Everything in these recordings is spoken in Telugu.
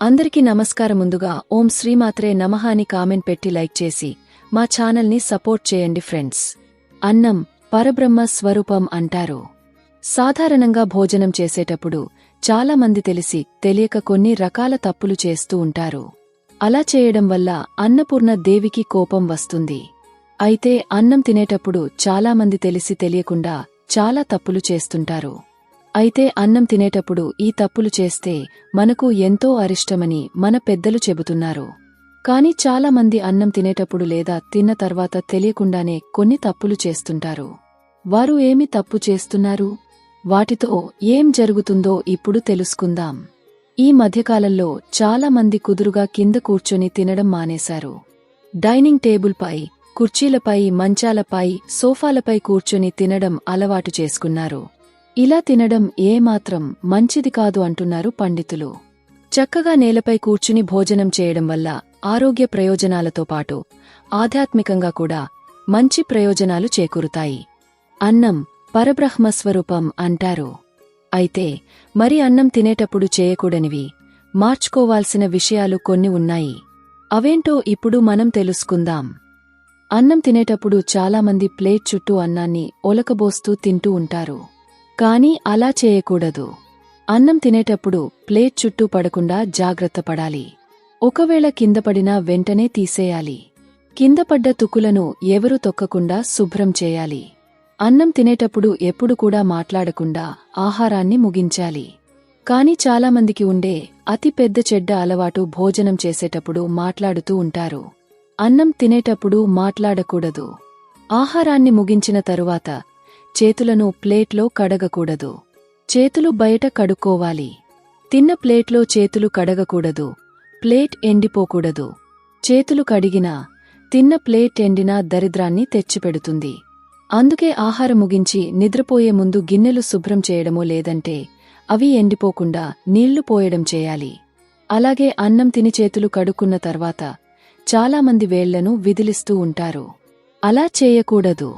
అందరికీ నమస్కారం ముందుగా ఓం శ్రీమాత్రే నమః అని కామెంట్ పెట్టి లైక్ చేసి మా ఛానల్ని సపోర్ట్ చేయండి ఫ్రెండ్స్. అన్నం పరబ్రహ్మ స్వరూపం అంటారు. సాధారణంగా భోజనం చేసేటప్పుడు చాలా మంది తెలిసి తెలియక కొన్ని రకాల తప్పులు చేస్తూ ఉంటారు. అలా చేయడం వల్ల అన్నపూర్ణ దేవికి కోపం వస్తుంది. అయితే అన్నం తినేటప్పుడు చాలా మంది తెలిసి తెలియకుండా చాలా తప్పులు చేస్తుంటారు. అయితే అన్నం తినేటప్పుడు ఈ తప్పులు చేస్తే మనకు ఎంతో అరిష్టమని మన పెద్దలు చెబుతున్నారు. కాని చాలా మంది అన్నం తినేటప్పుడు లేదా తిన్న తర్వాత తెలియకుండానే కొన్ని తప్పులు చేస్తుంటారు. వారు ఏమి తప్పు చేస్తున్నారు? వాటితో ఏం జరుగుతుందో ఇప్పుడు తెలుసుకుందాం. ఈ మధ్యకాలంలో చాలా మంది కుదురుగా కింద కూర్చొని తినడం మానేశారు. డైనింగ్ టేబుల్పై కుర్చీలపై మంచాలపై సోఫాలపై కూర్చొని తినడం అలవాటు చేసుకున్నారు. ఇలా తినడం ఏమాత్రం మంచిది కాదు అంటున్నారు పండితులు. చక్కగా నేలపై కూర్చుని భోజనం చేయడం వల్ల ఆరోగ్య ప్రయోజనాలతో పాటు ఆధ్యాత్మికంగా కూడా మంచి ప్రయోజనాలు చేకూరుతాయి. అన్నం పరబ్రహ్మస్వరూపం అంటారు. అయితే మరి అన్నం తినేటప్పుడు చేయకూడనివి మార్చుకోవాల్సిన విషయాలు కొన్ని ఉన్నాయి. అవేంటో ఇప్పుడు మనం తెలుసుకుందాం. అన్నం తినేటప్పుడు చాలామంది ప్లేట్ చుట్టూ అన్నాన్ని ఒలకబోస్తూ తింటూ ఉంటారు. కాని అలా చేయకూడదు. అన్నం తినేటప్పుడు ప్లేట్ చుట్టూ పడకుండా జాగ్రత్త పడాలి. ఒకవేళ కింద పడినా వెంటనే తీసేయాలి. కింద పడ్డ తుక్కులను ఎవరూ తొక్కకుండా శుభ్రం చేయాలి. అన్నం తినేటప్పుడు ఎప్పుడు కూడా మాట్లాడకుండా ఆహారాన్ని ముగించాలి. కాని చాలామందికి ఉండే అతి పెద్ద చెడ్డ అలవాటు భోజనం చేసేటప్పుడు మాట్లాడుతూ ఉంటారు. అన్నం తినేటప్పుడు మాట్లాడకూడదు. ఆహారాన్ని ముగించిన తరువాత చేతులను ప్లేట్లో కడగకూడదు. చేతులు బయట కడుక్కోవాలి. తిన్న ప్లేట్లో చేతులు కడగకూడదు. ప్లేట్ ఎండిపోకూడదు. చేతులు కడిగినా తిన్న ప్లేట్ ఎండినా దరిద్రాన్ని తెచ్చిపెడుతుంది. అందుకే ఆహారం ముగించి నిద్రపోయే ముందు గిన్నెలు శుభ్రం చేయడమో లేదంటే అవి ఎండిపోకుండా నీళ్ళు పోయడం చేయాలి. అలాగే అన్నం తిని చేతులు కడుక్కున్న తర్వాత చాలామంది వేళ్ళను విదిలిస్తూ ఉంటారు. అలా చేయకూడదు.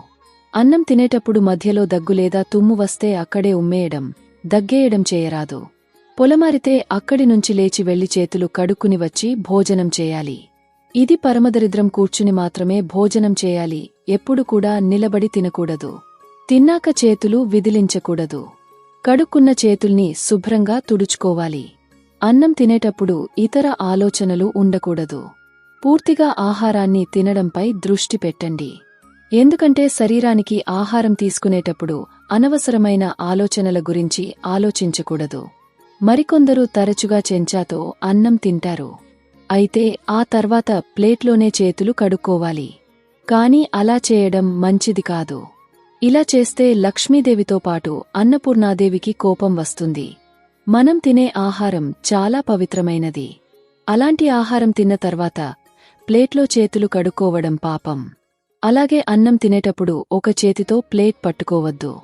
అన్నం తినేటప్పుడు మధ్యలో దగ్గు లేదా తుమ్ము వస్తే అక్కడే ఉమ్మేయడం దగ్గేయడం చేయరాదు. పొలమారితే అక్కడి నుంచి లేచి వెళ్ళి చేతులు కడుక్కుని వచ్చి భోజనం చేయాలి. ఇది పరమదరిద్రం కూర్చుని మాత్రమే భోజనం చేయాలి. ఎప్పుడు కూడా నిలబడి తినకూడదు. తిన్నాక చేతులు విదిలించకూడదు. కడుక్కున్న చేతుల్ని శుభ్రంగా తుడుచుకోవాలి. అన్నం తినేటప్పుడు ఇతర ఆలోచనలు ఉండకూడదు. పూర్తిగా ఆహారాన్ని తినడంపై దృష్టి పెట్టండి. ఎందుకంటే శరీరానికి ఆహారం తీసుకునేటప్పుడు అనవసరమైన ఆలోచనల గురించి ఆలోచించకూడదు. మరికొందరు తరచుగా చెంచాతో అన్నం తింటారు. అయితే ఆ తర్వాత ప్లేట్లోనే చేతులు కడుక్కోవాలి. కాని అలా చేయడం మంచిది కాదు. ఇలా చేస్తే లక్ష్మీదేవితో పాటు అన్నపూర్ణాదేవికి కోపం వస్తుంది. మనం తినే ఆహారం చాలా పవిత్రమైనది. అలాంటి ఆహారం తిన్న తర్వాత ప్లేట్లో చేతులు కడుక్కోవడం పాపం. అలాగే అన్నం తినేటప్పుడు ఒక చేతితో ప్లేట్ పట్టుకోవద్దు.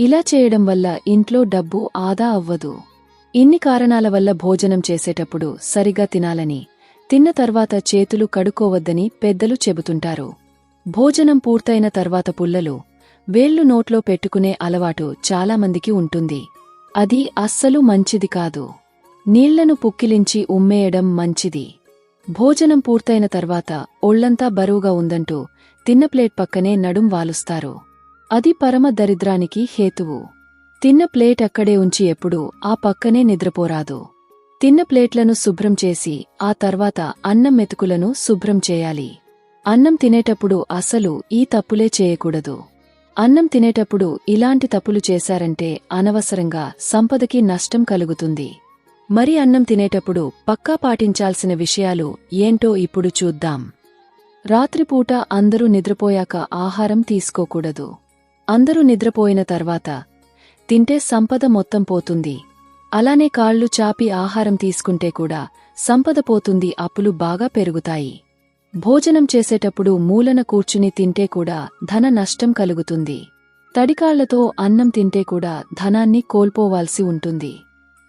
ఇలా చేయడం వల్ల ఇంట్లో డబ్బు ఆదా అవ్వదు. ఇన్ని కారణాల వల్ల భోజనం చేసేటప్పుడు సరిగా తినాలని తిన్న తర్వాత చేతులు కడుక్కోవద్దని పెద్దలు చెబుతుంటారు. భోజనం పూర్తయిన తర్వాత పుల్లలు వేళ్ళు నోట్లో పెట్టుకునే అలవాటు చాలామందికి ఉంటుంది. అది అస్సలు మంచిది కాదు. నీళ్ళను పుక్కిలించి ఉమ్మేయడం మంచిది. భోజనం పూర్తయిన తర్వాత ఒళ్ళంతా బరువుగా ఉందంటూ తిన్న ప్లేట్ పక్కనే నడుం వాలుస్తారు. అది పరమ దరిద్రానికి హేతువు. తిన్న ప్లేట్ అక్కడే ఉంచి ఎప్పుడూ ఆ పక్కనే నిద్రపోరాదు. తిన్న ప్లేట్లను శుభ్రం చేసి ఆ తర్వాత అన్నం మెతుకులను శుభ్రం చేయాలి. అన్నం తినేటప్పుడు అసలు ఈ తప్పులే చేయకూడదు. అన్నం తినేటప్పుడు ఇలాంటి తప్పులు చేశారంటే అనవసరంగా సంపదకి నష్టం కలుగుతుంది. మరి అన్నం తినేటప్పుడు పక్కా పాటించాల్సిన విషయాలు ఏంటో ఇప్పుడు చూద్దాం. రాత్రిపూట అందరూ నిద్రపోయాక ఆహారం తీసుకోకూడదు. అందరూ నిద్రపోయిన తర్వాత తింటే సంపద మొత్తం పోతుంది. అలానే కాళ్ళు చాపి ఆహారం తీసుకుంటే కూడా సంపద పోతుంది అప్పులు బాగా పెరుగుతాయి. భోజనం చేసేటప్పుడు మూలన కూర్చుని తింటే కూడా ధన నష్టం కలుగుతుంది. తడికాళ్ళతో అన్నం తింటే కూడా ధనాన్ని కోల్పోవాల్సి ఉంటుంది.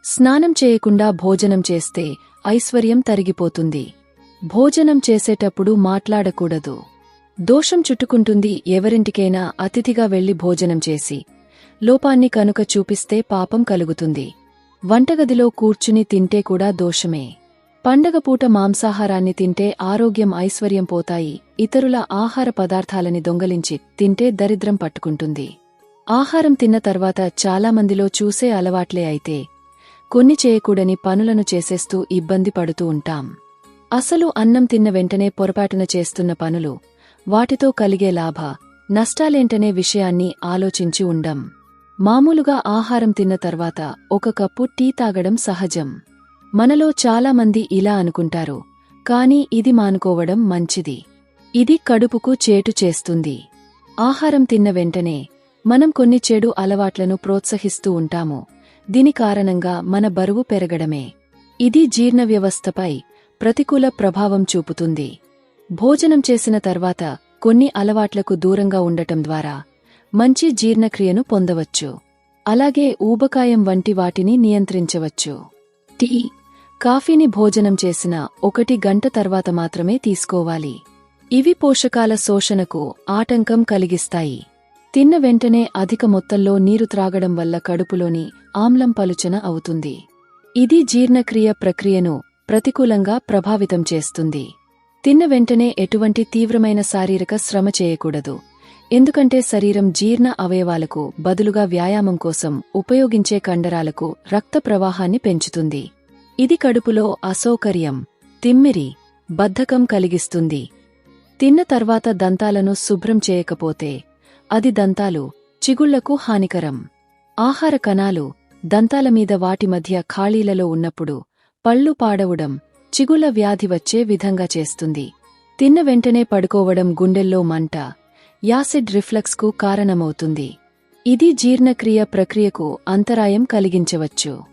స్నానం చేయకుండా భోజనం చేస్తే ఐశ్వర్యం తరిగిపోతుంది. భోజనం చేసేటప్పుడు మాట్లాడకూడదు. దోషం చుట్టుకుంటుంది ఎవరింటికైనా అతిథిగా వెళ్ళి భోజనం చేసి. లోపాన్ని కనుక చూపిస్తే పాపం కలుగుతుంది. వంటగదిలో కూర్చుని తింటే కూడా దోషమే. పండగ పూట మాంసాహారాన్ని తింటే ఆరోగ్యం ఐశ్వర్యం పోతాయి. ఇతరుల ఆహార పదార్థాలని దొంగలించి తింటే దరిద్రం పట్టుకుంటుంది. ఆహారం తిన్న తర్వాత చాలామందిలో చూసే అలవాట్లే అయితే. కొన్ని చేయకూడని పనులను చేసేస్తూ ఇబ్బంది పడుతూ ఉంటాం. అసలు అన్నం తిన్న వెంటనే పొరపాటున చేస్తున్న పనులు వాటితో కలిగే లాభ నష్టాలేంటనే విషయాన్ని ఆలోచించి ఉండం. మామూలుగా ఆహారం తిన్న తర్వాత ఒక కప్పు టీ తాగడం సహజం. మనలో చాలామంది ఇలా అనుకుంటారు కాని ఇది మానుకోవడం మంచిది. ఇది కడుపుకు చేటు చేస్తుంది. ఆహారం తిన్న వెంటనే మనం కొన్ని చెడు అలవాట్లను ప్రోత్సహిస్తూ ఉంటాము. దీని కారణంగా మన బరువు పెరగడమే. ఇది జీర్ణ వ్యవస్థపై ప్రతికూల ప్రభావం చూపుతుంది. భోజనం చేసిన తర్వాత కొన్ని అలవాట్లకు దూరంగా ఉండటం ద్వారా మంచి జీర్ణక్రియను పొందవచ్చు. అలాగే ఊబకాయం వంటి వాటిని నియంత్రించవచ్చు. టీ కాఫీని భోజనం చేసిన ఒకటి గంట తర్వాత మాత్రమే తీసుకోవాలి. ఇవి పోషకాల శోషణకు ఆటంకం కలిగిస్తాయి. తిన్న వెంటనే అధిక మొత్తంలో నీరు త్రాగడం వల్ల కడుపులోని ఆమ్లం పలుచన అవుతుంది. ఇది జీర్ణక్రియ ప్రక్రియను ప్రతికూలంగా ప్రభావితం చేస్తుంది. తిన్న వెంటనే ఎటువంటి తీవ్రమైన శారీరక శ్రమ చేయకూడదు. ఎందుకంటే శరీరం జీర్ణ అవయవాలకు బదులుగా వ్యాయామం కోసం ఉపయోగించే కండరాలకు రక్త ప్రవాహాన్ని పెంచుతుంది. ఇది కడుపులో అసౌకర్యం తిమ్మిరి బద్ధకం కలిగిస్తుంది. తిన్న తర్వాత దంతాలను శుభ్రం చేయకపోతే అది దంతాలు చిగుళ్ళకు హానికరం. ఆహార కణాలు దంతాల మీద వాటి మధ్య ఖాళీలలో ఉన్నప్పుడు పళ్ళు పాడవడం చిగుల వ్యాధి వచ్చే విధంగా చేస్తుంది. తిన్న వెంటనే పడుకోవడం గుండెల్లో మంట యాసిడ్ రిఫ్లక్స్కు కారణమవుతుంది. ఇది జీర్ణక్రియ ప్రక్రియకు అంతరాయం కలిగించవచ్చు.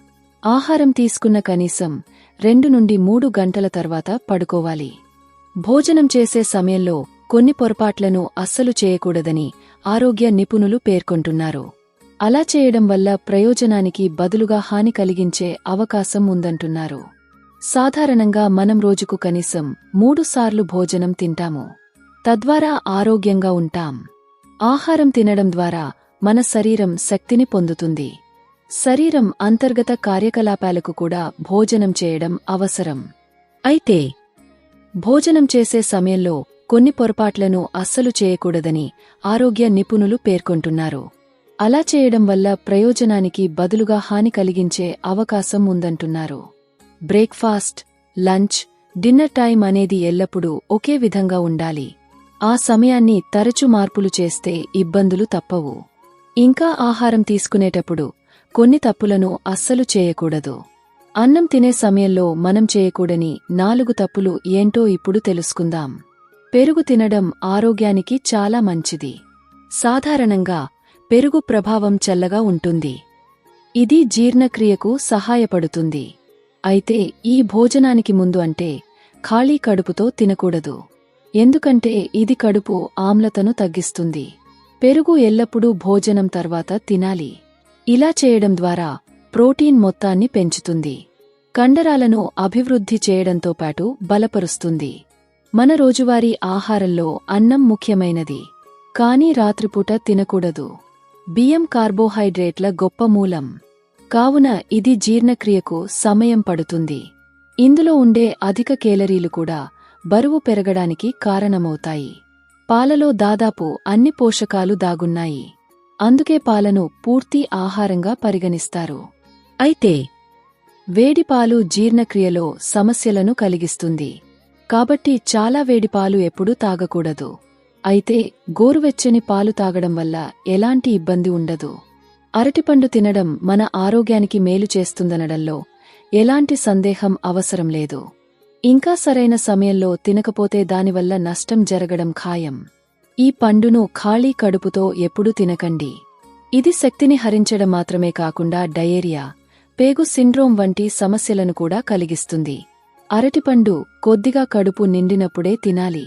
ఆహారం తీసుకున్న కనీసం రెండు నుండి మూడు గంటల తర్వాత పడుకోవాలి. భోజనం చేసే సమయంలో కొన్ని పొరపాట్లను అస్సలు చేయకూడదని ఆరోగ్య నిపుణులు పేర్కొంటున్నారు. అలా చేయడం వల్ల ప్రయోజనానికి బదులుగా హాని కలిగించే అవకాశం ఉందంటున్నారు. సాధారణంగా మనం రోజుకు కనీసం మూడుసార్లు భోజనం తింటాము. తద్వారా ఆరోగ్యంగా ఉంటాం. ఆహారం తినడం ద్వారా మన శరీరం శక్తిని పొందుతుంది. శరీరం అంతర్గత కార్యకలాపాలకు కూడా భోజనం చేయడం అవసరం. అయితే భోజనం చేసే సమయంలో కొన్ని పొరపాట్లను అస్సలు చేయకూడదని ఆరోగ్య నిపుణులు పేర్కొంటున్నారు. అలా చేయడం వల్ల ప్రయోజనానికి బదులుగా హాని కలిగించే అవకాశం ఉందంటున్నారు. బ్రేక్ఫాస్ట్ లంచ్ డిన్నర్ టైం అనేది ఎల్లప్పుడూ ఒకే విధంగా ఉండాలి. ఆ సమయాన్ని తరచు మార్పులు చేస్తే ఇబ్బందులు తప్పవు. ఇంకా ఆహారం తీసుకునేటప్పుడు కొన్ని తప్పులను అస్సలు చేయకూడదు. అన్నం తినే సమయంలో మనం చేయకూడని నాలుగు తప్పులు ఏంటో ఇప్పుడు తెలుసుకుందాం. పెరుగు తినడం ఆరోగ్యానికి చాలా మంచిది. సాధారణంగా పెరుగు ప్రభావం చల్లగా ఉంటుంది. ఇది జీర్ణక్రియకు సహాయపడుతుంది. అయితే ఈ భోజనానికి ముందు అంటే ఖాళీ కడుపుతో తినకూడదు. ఎందుకంటే ఇది కడుపు ఆమ్లతను తగ్గిస్తుంది. పెరుగు ఎల్లప్పుడూ భోజనం తర్వాత తినాలి. ఇలా చేయడం ద్వారా ప్రోటీన్ మొత్తాన్ని పెంచుతుంది. కండరాలను అభివృద్ధి చేయడంతో పాటు బలపరుస్తుంది. మన రోజువారీ ఆహారంలో అన్నం ముఖ్యమైనది. కానీ రాత్రిపూట తినకూడదు. బియ్యం కార్బోహైడ్రేట్ల గొప్ప మూలం. కావున ఇది జీర్ణక్రియకు సమయం పడుతుంది. ఇందులో ఉండే అధిక కేలరీలు కూడా బరువు పెరగడానికి కారణమవుతాయి. పాలలో దాదాపు అన్ని పోషకాలు దాగున్నాయి. అందుకే పాలను పూర్తి ఆహారంగా పరిగణిస్తారు. అయితే వేడిపాలు జీర్ణక్రియలో సమస్యలను కలిగిస్తుంది. కాబట్టి చాలా వేడిపాలు ఎప్పుడూ తాగకూడదు. అయితే గోరువెచ్చని పాలు తాగడం వల్ల ఎలాంటి ఇబ్బంది ఉండదు. అరటిపండు తినడం మన ఆరోగ్యానికి మేలు చేస్తుందనడంలో ఎలాంటి సందేహం అవసరం లేదు. ఇంకా సరైన సమయంలో తినకపోతే దానివల్ల నష్టం జరగడం ఖాయం. ఈ పండును ఖాళీ కడుపుతో ఎప్పుడూ తినకండి. ఇది శక్తిని హరించడం మాత్రమే కాకుండా డయేరియా పేగు సిండ్రోమ్ వంటి సమస్యలను కూడా కలిగిస్తుంది. అరటిపండు కొద్దిగా కడుపు నిండినప్పుడే తినాలి.